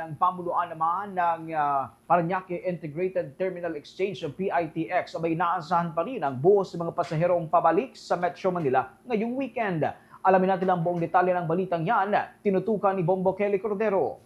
Ang pamunuan naman ng ah, Paranaque Integrated Terminal Exchange o PITX abay inaasahan pa rin ang buhos ng mga pasaherong pabalik sa Metro Manila ngayong weekend. Alamin natin ang buong detalye ng balitang yan, tinutukan ni Bombo Kelly Cordero.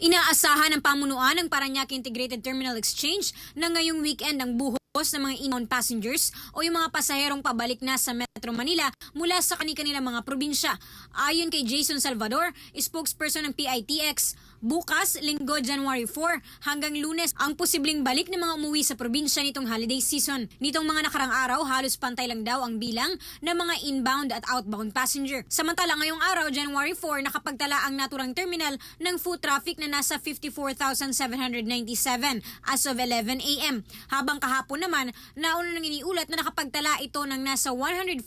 Inaasahan ng pamunuan ng Paranaque Integrated Terminal Exchange na ngayong weekend ang buhos ng mga inbound passengers o yung mga pasaherong pabalik na sa Metro Manila mula sa kanilang mga probinsya. Ayon kay Jason Salvador, spokesperson ng PITX, bukas, linggo, January 4 hanggang lunes ang posibleng balik ng mga umuwi sa probinsya nitong holiday season. Nitong mga nakarang araw, halos pantay lang daw ang bilang ng mga inbound at outbound passenger. Samantala ngayong araw, January 4, nakapagtala ang naturang terminal ng food traffic na nasa 54,797 as of 11 a.m. Habang kahapon naman, nauna nang iniulat na nakapagtala ito ng nasa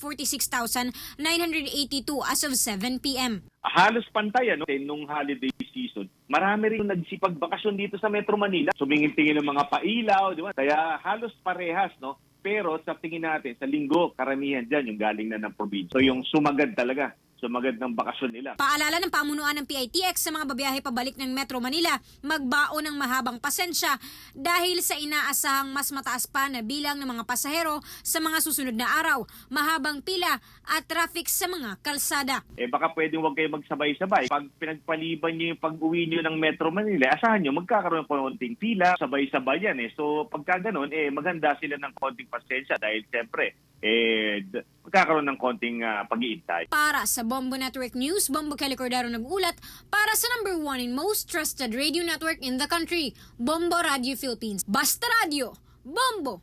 146,982 as of 7 p.m. halos pantay ano nung holiday season. Marami rin nagsipagbakasyon dito sa Metro Manila. Sumingin-tingin ng mga pailaw, di ba? Kaya halos parehas, no? Pero sa tingin natin, sa linggo, karamihan dyan yung galing na ng probinsya. So yung sumagad talaga, sumagad ng bakasyon nila. Paalala ng pamunuan ng PITX sa mga babiyahe pabalik ng Metro Manila, magbaon ng mahabang pasensya dahil sa inaasahang mas mataas pa na bilang ng mga pasahero sa mga susunod na araw, mahabang pila at traffic sa mga kalsada. Eh baka pwedeng huwag kayo magsabay-sabay. Pag pinagpaliban nyo yung pag-uwi nyo ng Metro Manila, asahan nyo, magkakaroon ng konting pila, sabay-sabay yan eh. So pagka ganun, eh maganda sila ng konting pasensya dahil siyempre, eh, magkakaroon ng konting ah, pag-iintay. Para sa Bombo Network News, Bombo Kelly Cordero nag-ulat para sa number one and most trusted radio network in the country, Bombo Radio Philippines. Basta Radio, Bombo!